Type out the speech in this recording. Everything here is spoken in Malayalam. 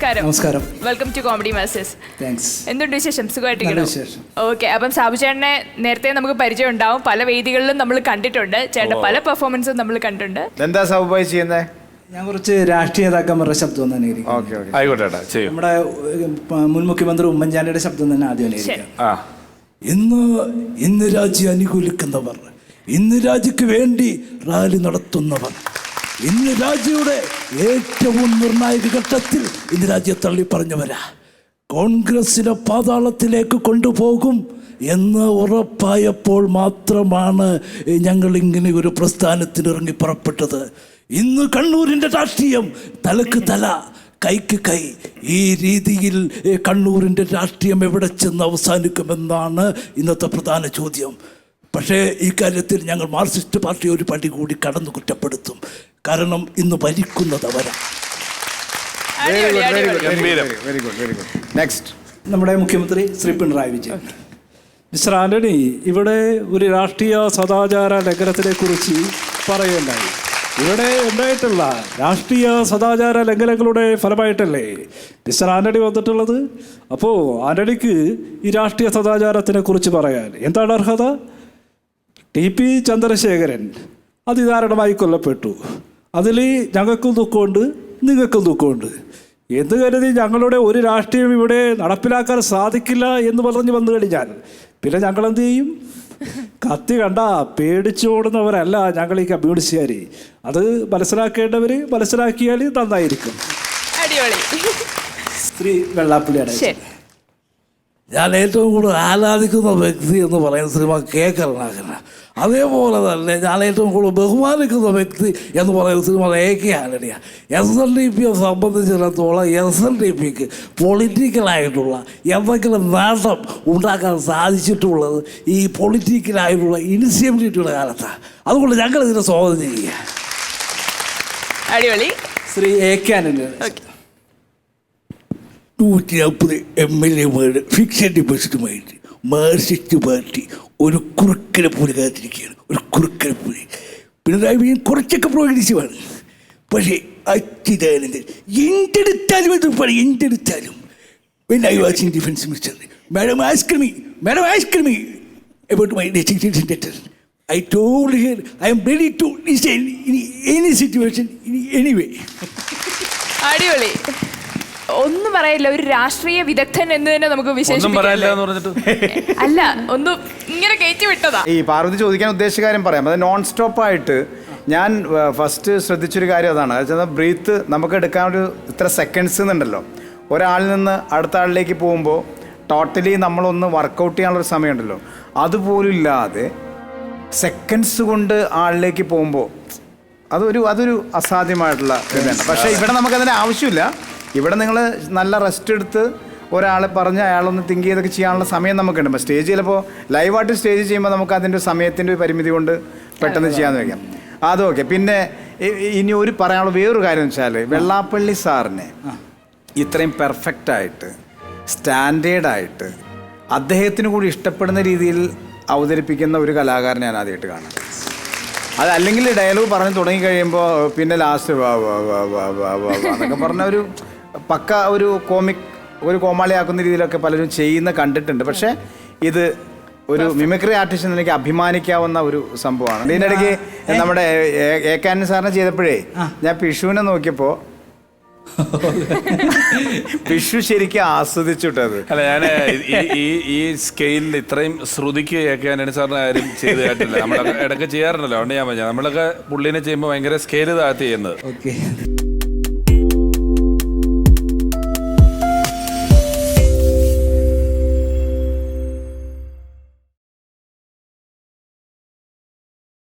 നമസ്കാരം. നമസ്കാരം. Welcome to comedy masters thanks എന്തുണ്ട് വിശേഷം? സുഖമായിട്ടിരിക്കണോ ഓക്കെ അപ്പം സാബു ചേട്ടനെ നേരത്തെ നമുക്ക് പരിചയം ഉണ്ടാവും. പല വേദികളിലും നമ്മൾ കണ്ടിട്ടുണ്ട്. ചേട്ടൻ പല പെർഫോമൻസും നമ്മൾ കണ്ടിട്ടുണ്ട്. എന്താ സൗഭായി ചെയ്യുന്നത് ഞാൻ കുറച്ച് രാഷ്ട്രീയ നേതാക്കന്മാരുടെ ശബ്ദം തന്നെ ആയിക്കോട്ടെ നമ്മുടെ മുൻ മുഖ്യമന്ത്രി ഉമ്മൻചാണ്ടിയുടെ ശബ്ദം തന്നെ ആദ്യം ഇന്ന് ഇന്ന് രാജ്യം അനുകൂലിക്കുന്നവർ ഇന്ന് രാജ്യക്ക് വേണ്ടി റാലി നടത്തുന്നവർ ഇന്ന് രാജ്യയുടെ ഏറ്റവും നിർണായക ഘട്ടത്തിൽ ഇന്ന് രാജ്യം തള്ളി പറഞ്ഞവരാ. കോൺഗ്രസിനെ പാതാളത്തിലേക്ക് കൊണ്ടുപോകും എന്ന് ഉറപ്പായപ്പോൾ മാത്രമാണ് ഞങ്ങൾ ഇങ്ങനെ ഒരു പ്രസ്ഥാനത്തിന് ഇറങ്ങി പുറപ്പെട്ടത്. ഇന്ന് കണ്ണൂരിന്റെ രാഷ്ട്രീയം തലക്ക് തല കൈക്ക് കൈ. ഈ രീതിയിൽ കണ്ണൂരിന്റെ രാഷ്ട്രീയം എവിടെ ചെന്ന് അവസാനിക്കുമെന്നാണ് ഇന്നത്തെ പ്രധാന ചോദ്യം. പക്ഷേ ഈ കാര്യത്തിൽ ഞങ്ങൾ മാർക്സിസ്റ്റ് പാർട്ടി ഒരു പടി കൂടി കടന്നു കുറ്റപ്പെടുത്തും കാരണം ഇന്ന് ഭരിക്കുന്നത് അവരാ. Very good very good next നമ്മുടെ മുഖ്യമന്ത്രി ശ്രീ പിണറായി വിജയൻ. മിസ്റ്റർ ആന്റണി ഇവിടെ ഒരു രാഷ്ട്രീയ സദാചാര ലംഘനത്തിനെ കുറിച്ച് പറയുണ്ടായി ഇവിടെ ഉണ്ടായിട്ടുള്ള രാഷ്ട്രീയ സദാചാര ലംഘനങ്ങളുടെ ഫലമായിട്ടല്ലേ മിസ്റ്റർ ആന്റണി വന്നിട്ടുള്ളത്? അപ്പോൾ ആന്റണിക്ക് ഈ രാഷ്ട്രീയ സദാചാരത്തിനെ കുറിച്ച് പറയാൻ എന്താണ് അർഹത? ടി പി ചന്ദ്രശേഖരൻ അതിദാരുണമായി കൊല്ലപ്പെട്ടു. അതിൽ ഞങ്ങൾക്കും ദുഃഖമുണ്ട് നിങ്ങൾക്കും ദുഃഖമുണ്ട്. എന്ന് കരുതി ഞങ്ങളുടെ ഒരു രാഷ്ട്രീയം ഇവിടെ നടപ്പിലാക്കാൻ സാധിക്കില്ല എന്ന് പറഞ്ഞ് വന്നു കഴിഞ്ഞാൽ പിന്നെ ഞങ്ങൾ എന്ത് ചെയ്യും? കത്തി കണ്ട പേടിച്ചോടുന്നവരല്ല ഞങ്ങൾ ഈ കമ്മ്യൂണിസ്റ്റുകാർ അത് മനസ്സിലാക്കേണ്ടവർ മനസ്സിലാക്കിയാൽ നന്നായിരിക്കും. അടിപൊളി. സ്ത്രീ വെള്ളാപ്പള്ളിയുടെ ശരി. ഞാൻ ഏറ്റവും കൂടുതൽ ആരാധിക്കുന്ന വ്യക്തി എന്ന് പറയുന്ന സിനിമ കെ കരുണാകരൻ അതേപോലെ തന്നെ ഞാൻ ഏറ്റവും കൂടുതൽ ബഹുമാനിക്കുന്ന വ്യക്തി എന്ന് പറയുന്ന സിനിമ എ കെ ആന്റണിയാണ്. എസ് എൻ ഡി പിയെ സംബന്ധിച്ചിടത്തോളം എസ് എൻ ഡി പിക്ക് പൊളിറ്റിക്കലായിട്ടുള്ള എന്തെങ്കിലും നേട്ടം ഉണ്ടാക്കാൻ സാധിച്ചിട്ടുള്ളത് ഈ പൊളിറ്റിക്കലായിട്ടുള്ള ഇനിഷ്യേറ്റീവിറ്റിയുടെ കാലത്താണ്. അതുകൊണ്ട് ഞങ്ങൾ ഇതിനെ സ്വാഗതം ചെയ്യുക അടിപൊളി. Shri A K okay. നൂറ്റി നാൽപ്പത് എം എൽ എമാരുടെ ഫിക്സഡ് ഡെപ്പോസിറ്റുമായിട്ട് മാർസിസ്റ്റ് പാർട്ടി ഒരു കുറുക്കനെ പോലെ കാത്തിരിക്കുകയാണ്. ഒരു കുറുക്കനെ പോലെ. പിണറായി വിജയൻ കുറച്ചൊക്കെ പ്രോഗ്രസീവാണ് പക്ഷേ അച്യുതാനന്ദൻ എന്തെടുത്താലും അത് പറയും എന്തെടുത്താലും. when I was in defence minister madam asked me madam asked me about my about my I letter. I told her I am design to any in any way. അടിപൊളി. ഒന്നും പറയില്ല. ഒരു രാഷ്ട്രീയ വിദഗ്ധൻ എന്ന് തന്നെ നമുക്ക് ഒന്നും പറയാനില്ല എന്ന് വിശേഷിപ്പിക്കാം പറഞ്ഞിട്ട്. അല്ല ഒന്ന് ഇങ്ങനെ കയറ്റി വിട്ടതാ. ഈ പാർവതി ചോദിക്കാൻ ഉദ്ദേശിച്ച കാര്യം പറയാം. അത് നോൺ സ്റ്റോപ്പ് ആയിട്ട് ഞാൻ ഫസ്റ്റ് ശ്രദ്ധിച്ചൊരു കാര്യം അതാണ്. അതായത് ബ്രീത്ത് നമുക്ക് എടുക്കാൻ ഒരു ഇത്ര സെക്കൻഡ്സ് എന്നുണ്ടല്ലോ. ഒരാളിൽ നിന്ന് അടുത്ത ആളിലേക്ക് പോകുമ്പോൾ ടോട്ടലി നമ്മളൊന്ന് വർക്കൗട്ട് ചെയ്യാനുള്ളൊരു സമയമുണ്ടല്ലോ. അതുപോലും ഇല്ലാതെ സെക്കൻഡ്സ് കൊണ്ട് ആളിലേക്ക് പോകുമ്പോൾ അതൊരു അതൊരു അസാധ്യമായിട്ടുള്ള ഇതാണ്. പക്ഷേ ഇവിടെ നമുക്കതിന്റെ ആവശ്യമില്ല. ഇവിടെ നിങ്ങൾ നല്ല റെസ്റ്റ് എടുത്ത് ഒരാളെ പറഞ്ഞ് അയാളൊന്ന് തിങ്ക് ചെയ്തൊക്കെ ചെയ്യാനുള്ള സമയം നമുക്കുണ്ട്. അപ്പോൾ സ്റ്റേജ് ചിലപ്പോൾ ലൈവായിട്ട് സ്റ്റേജ് ചെയ്യുമ്പോൾ നമുക്ക് അതിന്റെ സമയത്തിന്റെ ഒരു പരിമിതി കൊണ്ട് പെട്ടെന്ന് ചെയ്യാമെന്ന് വയ്ക്കാം അതൊക്കെ പിന്നെ ഇനി ഒരു പറയാനുള്ള വേറൊരു കാര്യം എന്ന് വെച്ചാൽ വെള്ളാപ്പള്ളി സാറിനെ ഇത്രയും പെർഫെക്റ്റ് ആയിട്ട് സ്റ്റാൻഡേർഡായിട്ട് അദ്ദേഹത്തിന് കൂടി ഇഷ്ടപ്പെടുന്ന രീതിയിൽ അവതരിപ്പിക്കുന്ന ഒരു കലാകാരനെ ഞാൻ ആദ്യമായിട്ട് കാണാം. അത് അല്ലെങ്കിൽ ഡയലോഗ് പറഞ്ഞു തുടങ്ങി കഴിയുമ്പോൾ പിന്നെ ലാസ്റ്റ് വാ വാ വാ വാ വാ വാ വാ എന്നൊക്കെ പറഞ്ഞ ഒരു പക്ക ഒരു കോമിക് ഒരു കോമാളിയാക്കുന്ന രീതിയിലൊക്കെ പലരും ചെയ്യുന്ന കണ്ടിട്ടുണ്ട്. പക്ഷേ ഇത് ഒരു മിമിക്രി ആർട്ടിസ്റ്റ് എനിക്ക് അഭിമാനിക്കാവുന്ന ഒരു സംഭവമാണ്. ഇതിനിടയ്ക്ക് നമ്മുടെ എ- എ കാനൻ സാറിനെ ചെയ്തപ്പോഴേ ഞാൻ പിഷുവിനെ നോക്കിയപ്പോൾ പിഷു ശരിക്കും ആസ്വദിച്ചിട്ടത്. അല്ല ഞാൻ ഈ ഈ സ്കെയിലിൽ ഇത്രയും ശ്രുതിക്ക് കേൾക്കാനാണ് സാറിന് ആരും ചെയ്ത് കേട്ടില്ല നമ്മളൊക്കെ ഇടയ്ക്ക് ചെയ്യാറുണ്ടല്ലോ. അതുകൊണ്ട് ഞാൻ പറഞ്ഞത് നമ്മളൊക്കെ പുള്ളിനെ ചെയ്യുമ്പോൾ ഭയങ്കര സ്കെയിൽ താഴ്ത്തി ചെയ്യുന്നത്. ഓക്കെ.